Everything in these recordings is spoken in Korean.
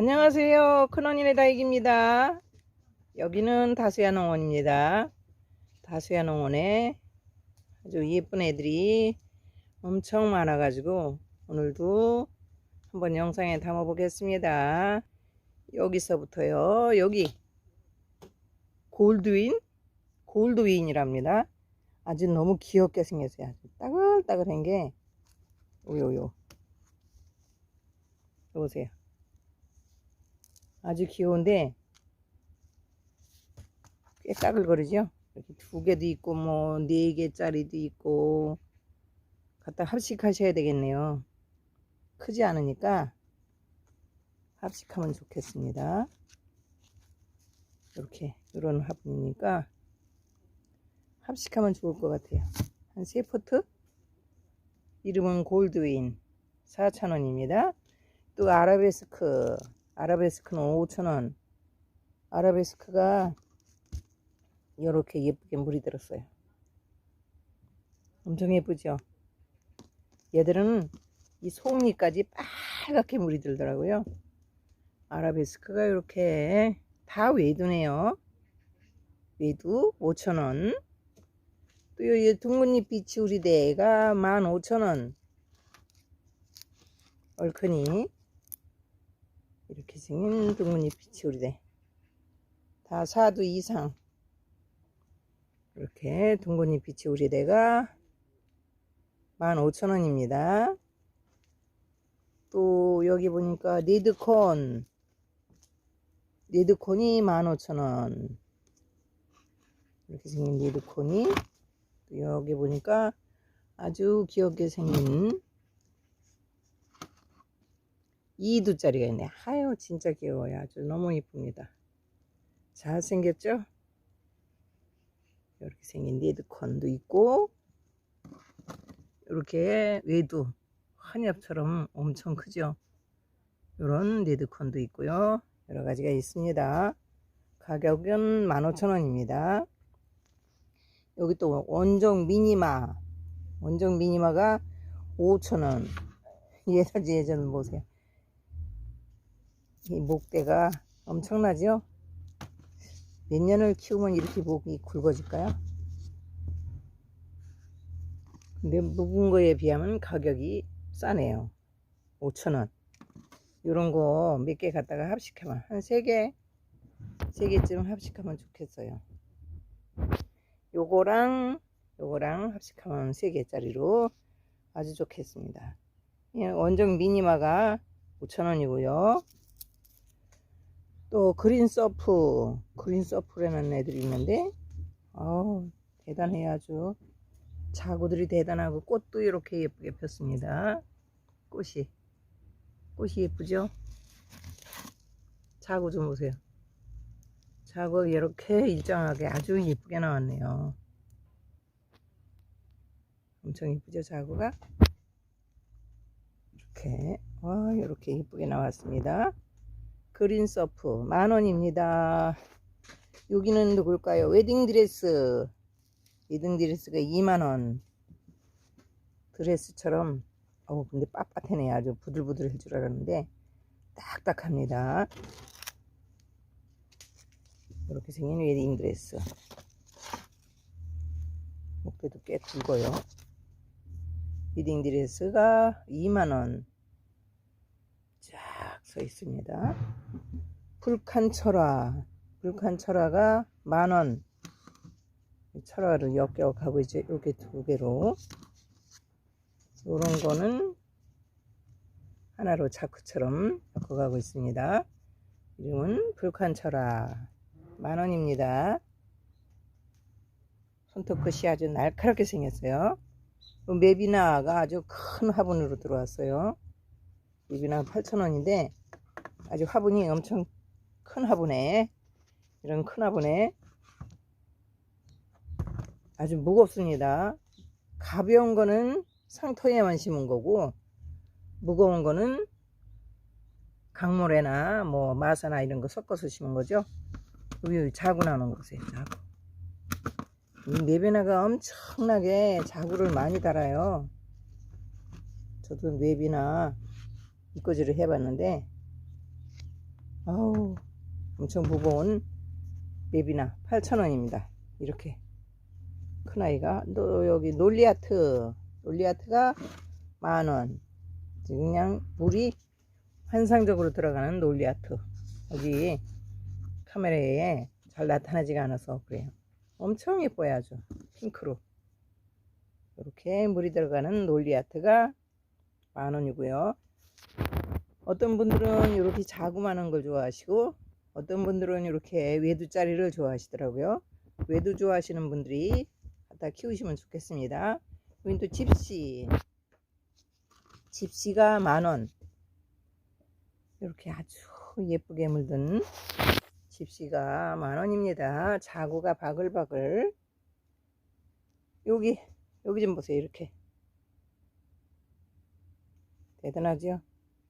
안녕하세요. 큰언니네 다익입니다. 여기는 다수야 농원입니다. 다수야 농원에 아주 예쁜 애들이 엄청 많아가지고 오늘도 한번 영상에 담아 보겠습니다. 여기서부터요. 여기 골드윈? 골드윈이랍니다. 아주 너무 귀엽게 생겼어요. 아주 따글따글한 게 요요요. 보세요. 아주 귀여운데 꽤 따글거리죠? 이렇게 두 개도 있고 뭐 네 개짜리도 있고 갖다 합식하셔야 되겠네요. 크지 않으니까 합식하면 좋겠습니다. 이렇게 이런 화분이니까 합식하면 좋을 것 같아요. 한세 포트? 이름은 골드윈 4,000원입니다. 또 아라베스크 아라베스크는 5,000원. 아라베스크가 이렇게 예쁘게 물이 들었어요. 엄청 예쁘죠? 얘들은 이 속잎까지 빨갛게 물이 들더라고요. 아라베스크가 이렇게 다 외두네요. 외두 5,000원. 또 이 둥근잎 비치 우리 대가 15,000원. 얼큰이 이렇게 생긴 둥근잎 비치우리대 다 4두 이상. 이렇게 둥근잎 비치우리대가 15,000원입니다. 또 여기 보니까 리드콘. 리드콘이 15,000원. 이렇게 생긴 리드콘이 또 여기 보니까 아주 귀엽게 생긴 2두짜리가 있네. 하여 진짜 귀여워요. 아주 너무 이쁩니다. 잘생겼죠? 이렇게 생긴 리드콘도 있고 이렇게 외두 한엽처럼 엄청 크죠? 이런 리드콘도 있고요. 여러 가지가 있습니다. 가격은 15,000원입니다. 여기 또 원정 미니마 원정 미니마가 5,000원 예전 예전 보세요. 이 목대가 엄청나죠? 몇 년을 키우면 이렇게 목이 굵어질까요? 근데 묵은 거에 비하면 가격이 싸네요. 5천원. 요런 거 몇 개 갖다가 합식하면 한 3개, 3개쯤 합식하면 좋겠어요. 요거랑 요거랑 합식하면 3개짜리로 아주 좋겠습니다. 원정 미니마가 5천원이고요. 또 그린 서프 그린 서프라는 애들이 있는데 어우 대단해 아주. 자구들이 대단하고 꽃도 이렇게 예쁘게 폈습니다. 꽃이. 꽃이 예쁘죠? 자구 좀 보세요. 자구 이렇게 일정하게 아주 예쁘게 나왔네요. 엄청 예쁘죠 자구가? 이렇게. 와 이렇게 예쁘게 나왔습니다 그린 서프 만원입니다. 여기는 누굴까요? 웨딩드레스 웨딩드레스가 2만원 드레스처럼 어 근데 빳빳하네 아주 부들부들할 줄 알았는데 딱딱합니다. 이렇게 생긴 웨딩드레스 목대도 꽤 굵어요. 웨딩드레스가 2만원 서 있습니다. 불칸 철화, 불칸 철화가 만원. 철화를 역겨가고 이제 이렇게 두 개로. 이런 거는 하나로 자크처럼 엮어 가고 있습니다. 이름은 불칸 철화. 만원입니다. 손톱 끝이 아주 날카롭게 생겼어요. 메비나가 아주 큰 화분으로 들어왔어요. 메비나 8,000원인데 아주 화분이 엄청 큰 화분에 이런 큰 화분에 아주 무겁습니다. 가벼운 거는 상토에만 심은 거고 무거운 거는 강모래나 뭐 마사나 이런 거 섞어서 심은 거죠. 여기 자구 나오는 거 보세요. 자구. 이 네비나가 엄청나게 자구를 많이 달아요. 저도 네비나 이꼬지를 해봤는데 아우 엄청 무거운 맵이나 8,000원입니다. 이렇게 큰 아이가 또 여기 놀리아트 놀리아트가 만원 그냥 물이 환상적으로 들어가는 놀리아트 여기 카메라에 잘 나타나지가 않아서 그래요. 엄청 예뻐요 아주 핑크로 이렇게 물이 들어가는 놀리아트가 만원이고요. 어떤 분들은 이렇게 자구만한 걸 좋아하시고 어떤 분들은 이렇게 외두짜리를 좋아하시더라고요. 외두 좋아하시는 분들이 갖다 키우시면 좋겠습니다. 여기 또 집시 집시가 만원 이렇게 아주 예쁘게 물든 집시가 만원입니다. 자구가 바글바글 여기 여기 좀 보세요 이렇게 대단하죠?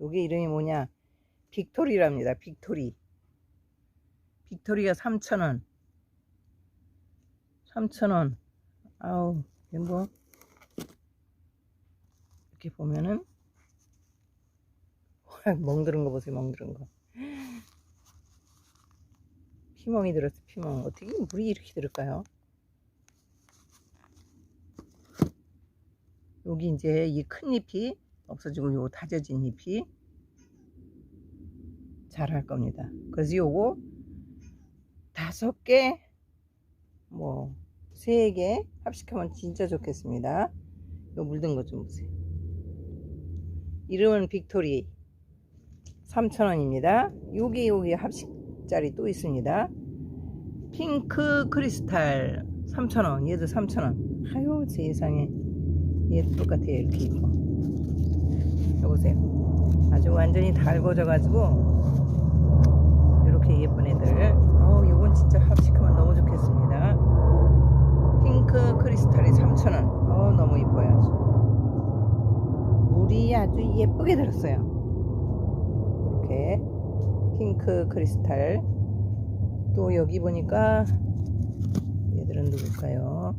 여기 이름이 뭐냐? 빅토리랍니다. 빅토리. 빅토리가 3,000원. 3,000원. 아우 뭐 이렇게 보면은 멍들은 거 보세요 멍들은 거. 피멍이 들었어 피멍. 어떻게 물이 이렇게 들을까요? 여기 이제 이 큰 잎이 없어지고 요 다져진 잎이 자랄 겁니다 그래서 요거 다섯 개, 뭐, 세 개 합식하면 진짜 좋겠습니다. 요 물든 것 좀 보세요. 이름은 빅토리. 3,000원입니다. 여기, 여기 합식짜리 또 있습니다. 핑크 크리스탈 3,000원. 얘도 3,000원. 아유, 세상에. 얘도 똑같아요. 이렇게 이뻐. 여보세요. 아주 완전히 달궈져 가지고, 이렇게 예쁜 애들. 어, 요건 진짜 합식하면 너무 좋겠습니다. 핑크 크리스탈이 3,000원. 어, 너무 이뻐요. 아주. 물이 아주 예쁘게 들었어요. 이렇게 핑크 크리스탈. 또 여기 보니까 얘들은 누굴까요?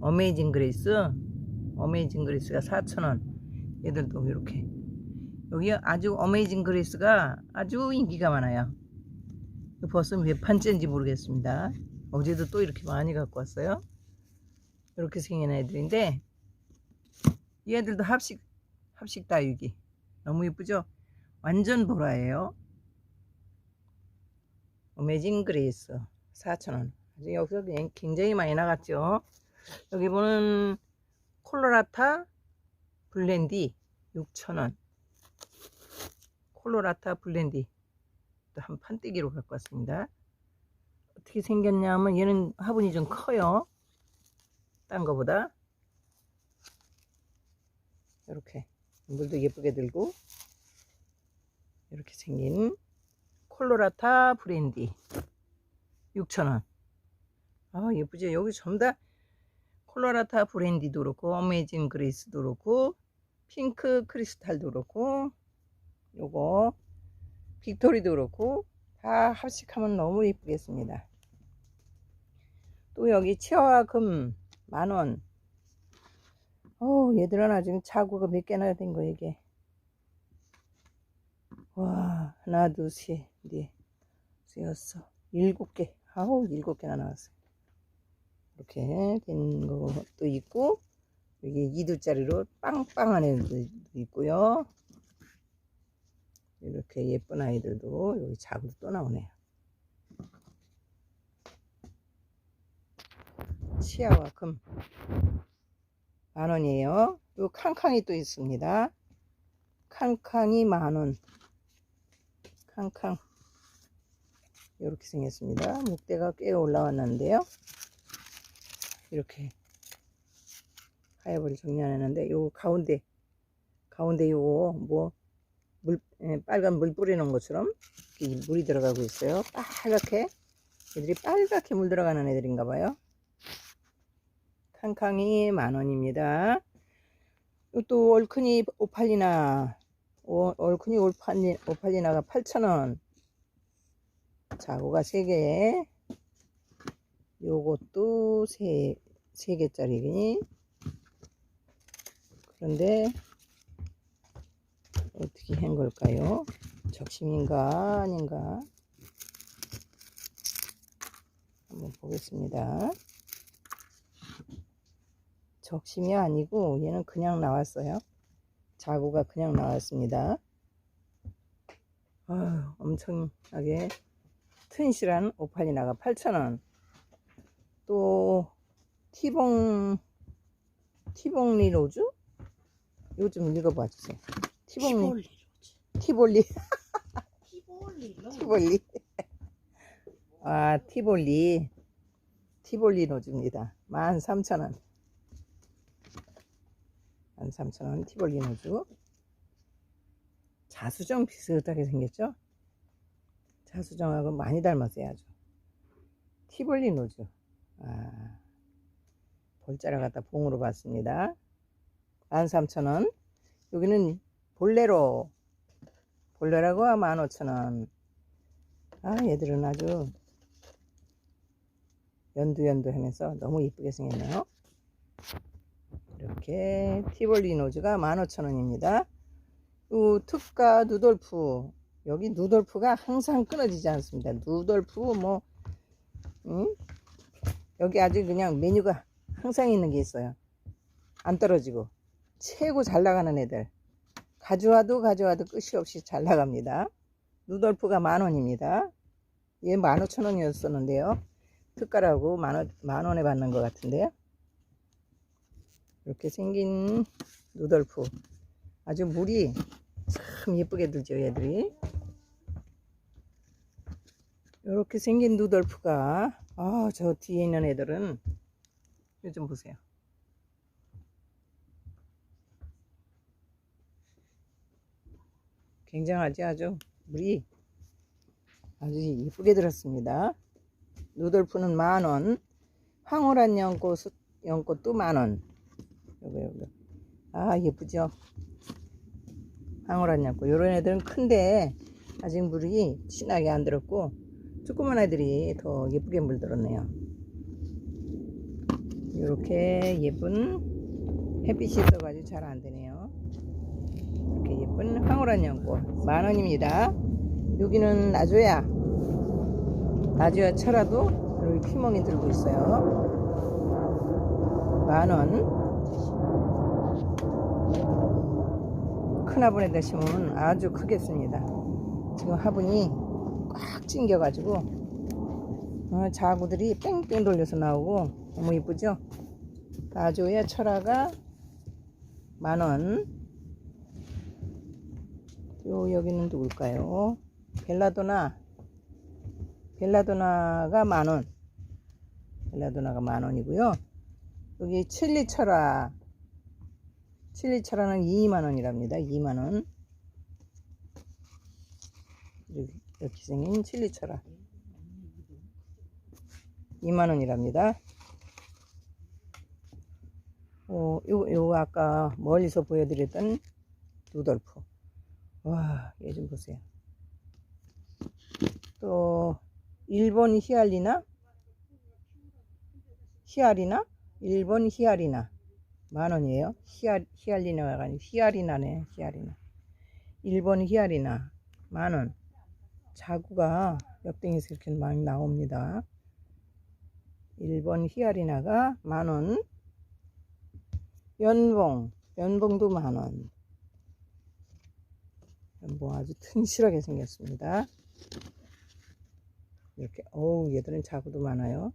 어메이징 그레이스. 어메이징 그레이스가 4,000원. 얘들도 이렇게 여기 아주 어메이징 그레이스가 아주 인기가 많아요. 벌써 몇 판째인지 모르겠습니다. 어제도 또 이렇게 많이 갖고 왔어요. 이렇게 생긴 애들인데 얘들도 합식 합식 다육이 너무 이쁘죠? 완전 보라예요. 어메이징 그레이스 4,000원. 여기서 굉장히 많이 나갔죠. 여기 보는 콜로라타 블렌디 6,000원. 콜로라타 블렌디 한 판때기로 갖고 왔습니다. 어떻게 생겼냐면 얘는 화분이 좀 커요. 딴 거보다 이렇게 물도 예쁘게 들고 이렇게 생긴 콜로라타 브랜디 6,000원 아 예쁘죠 여기 전부 다 콜로라타 브랜디도 그렇고 어메이징 그레이스도 그렇고 핑크 크리스탈도 그렇고 요거 빅토리도 그렇고 다 합식하면 너무 예쁘겠습니다. 또 여기 치어와 금 만원 어 얘들은 나중에 자구가 몇 개나 된 거 이게 와 하나 둘셋넷 여섯 일곱 개 아우 일곱 개나 나왔어요. 이렇게 된 것도 있고 여기 2두짜리로 빵빵한 애들도 있고요. 이렇게 예쁜 아이들도 여기 자구도 또 나오네요. 치아와 금 만원이에요. 요 캉캉이 또 있습니다. 캉캉이 만원. 캉캉. 이렇게 생겼습니다. 목대가 꽤 올라왔는데요. 이렇게 하여버리 정리하는데 요 가운데 가운데 요거 뭐 물, 예, 빨간 물 뿌리는 것처럼 물이 들어가고 있어요. 빨갛게 애들이 빨갛게 물 들어가는 애들인가 봐요. 캉캉이 만원입니다. 또 얼큰이 오팔리나 얼큰이 오팔리, 오팔리나가 8,000원 자고가 3개 요것도 3, 3개짜리 그런데 어떻게 한 걸까요? 적심인가 아닌가? 한번 보겠습니다. 적심이 아니고 얘는 그냥 나왔어요. 자구가 그냥 나왔습니다. 아유, 엄청나게 튼실한 오팔리나가 8,000원. 또 티봉 티봉리 로즈? 좀 읽어봐 주세요. 티봉리 티볼리 티볼리. 티볼리 아 티볼리 티볼리 로즈입니다. 13,000원 13,000원 티볼리 로즈 자수정 비슷하게 생겼죠? 자수정하고 많이 닮았어요 아주 티볼리 노즈 아, 볼자를 갖다 봉으로 봤습니다. 13,000원. 여기는 볼레로. 볼레라고 15,000원. 아 얘들은 아주 연두연두 하면서 너무 이쁘게 생겼네요. 이렇게 티볼리 노즈가 15,000원입니다. 요 특가 누돌프. 여기 누돌프가 항상 끊어지지 않습니다. 누돌프 뭐 응? 여기 아주 그냥 메뉴가 항상 있는 게 있어요. 안 떨어지고. 최고 잘 나가는 애들. 가져와도 가져와도 끝이 없이 잘 나갑니다. 누돌프가 만 원입니다. 얘 만 오천 원이었었는데요. 특가라고 만 원, 만 원에 받는 것 같은데요. 이렇게 생긴 누돌프. 아주 물이 참 예쁘게 들죠 얘들이. 이렇게 생긴 누돌프가 아 저 뒤에 있는 애들은 요즘 보세요. 굉장하지 아주? 물이 아주 예쁘게 들었습니다. 누돌프는 만원 황홀한 연꽃 연꽃도 만원. 요거 요거. 아 예쁘죠? 황홀한 연꽃. 요런 애들은 큰데 아직 물이 진하게 안 들었고 조그만 애들이 더 예쁘게 물들었네요 이렇게 예쁜 햇빛이 있어가지고 잘 안되네요. 이렇게 예쁜 황홀한 연꽃 만원입니다. 여기는 나조야. 나조야 철화도 여기 피멍이 들고 있어요. 만원. 큰 화분에다 심으면 아주 크겠습니다. 지금 화분이 꽉 찡겨가지고 어, 자구들이 뺑뺑 돌려서 나오고 너무 이쁘죠? 나조야 철화가 만원. 요 여기는 누굴까요? 벨라도나. 벨라도나가 만원. 벨라도나가 만원이고요. 여기 칠리 철화. 칠리 철화는 2만원이랍니다. 2만원. 이렇게, 생긴 칠리 철화. 2만원이랍니다 어, 요, 요 아까 멀리서 보여드렸던 루돌프 와, 얘 좀 보세요. 또, 일본 히알리나? 히알리나? 일본 히알리나. 만 원이에요. 히알, 히알리나가 아니고 히알리나네, 히알리나. 일본 히알리나. 만 원. 자구가 옆댕이에서 이렇게 많이 나옵니다. 일본 히알리나가 만 원. 연봉. 연봉도 만 원. 뭐 아주 튼실하게 생겼습니다. 이렇게 어우 얘들은 자구도 많아요.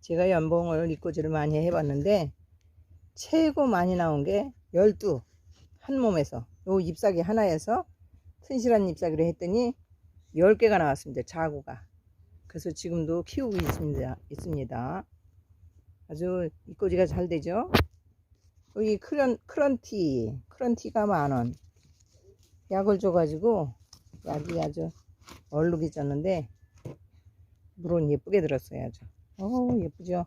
제가 연봉을 입고지를 많이 해봤는데 최고 많이 나온 게 12. 한 몸에서 요 잎사귀 하나에서 튼실한 잎사귀를 했더니 10개가 나왔습니다. 자구가. 그래서 지금도 키우고 있습니다. 있습니다. 아주 입고지가 잘 되죠. 여기 크런, 크런티. 크런티가 만원. 약을 줘가지고 약이 아주 얼룩이 졌는데 물은 예쁘게 들었어요 아주 어우 예쁘죠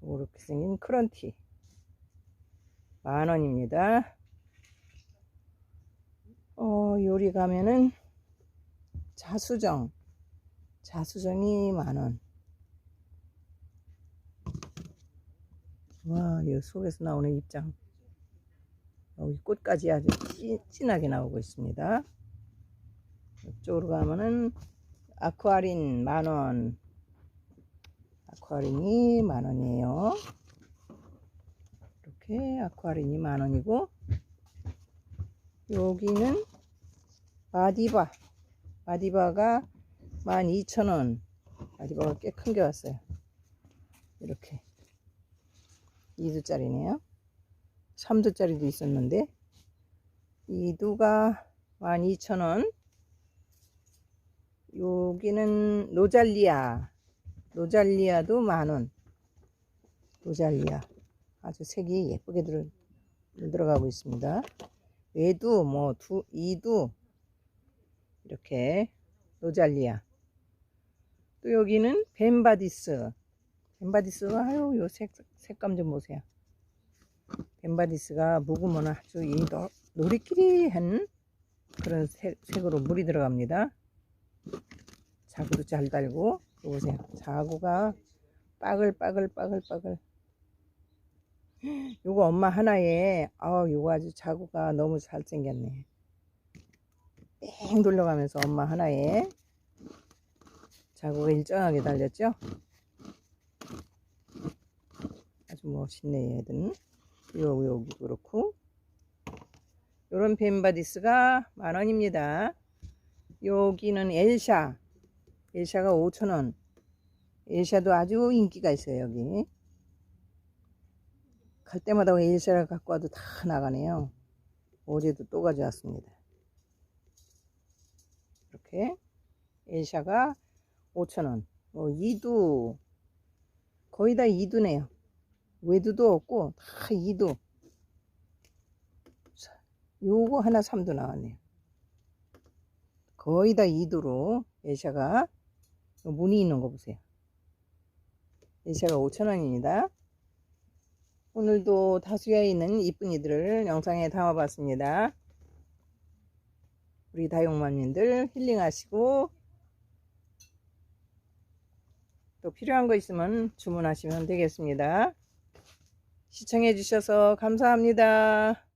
이렇게 생긴 크런티 만원입니다 어 요리 가면은 자수정 자수정이 만원 와 이 속에서 나오는 입장 여기 꽃까지 아주 찐, 진하게 나오고 있습니다. 이쪽으로 가면은 아쿠아린 만원. 아쿠아린이 만원이에요. 이렇게 아쿠아린이 만원이고, 여기는 마디바. 마디바가 12,000원. 마디바가 꽤 큰 게 왔어요. 이렇게. 2두짜리네요. 3두짜리도 있었는데, 2두가 12,000원. 여기는 로잘리아. 로잘리아도 만원. 로잘리아. 아주 색이 예쁘게 들, 들어가고 있습니다. 외두, 뭐, 두, 이두. 이렇게. 로잘리아. 또 여기는 벤바디스. 벤바디스가, 아유, 요 색, 색감 좀 보세요. 벤바디스가 묵으면 아주 이 노, 노리끼리한 그런 색, 색으로 물이 들어갑니다. 자구도 잘 달고, 보세요. 자구가 빠글빠글빠글빠글. 요거 엄마 하나에, 아우, 요거 아주 자구가 너무 잘생겼네. 뺑 돌려가면서 엄마 하나에 자구가 일정하게 달렸죠? 아주 멋있네, 얘들은. 요, 여기 그렇고. 요런 벤바디스가 만원입니다. 여기는 엘샤. 엘샤가 5천원. 엘샤도 아주 인기가 있어요, 여기. 갈 때마다 엘샤를 갖고 와도 다 나가네요. 어제도 또 가져왔습니다. 이렇게. 엘샤가 5천원. 뭐, 이두. 거의 다 이두네요. 외두도 없고, 다 이두. 자, 요거 하나 3도 나왔네요. 거의 다 2도로 예샤가 무늬 있는 거 보세요. 예샤가 5,000원입니다. 오늘도 다수야 있는 이쁜 이들을 영상에 담아봤습니다. 우리 다용맘님들 힐링하시고 또 필요한 거 있으면 주문하시면 되겠습니다. 시청해 주셔서 감사합니다.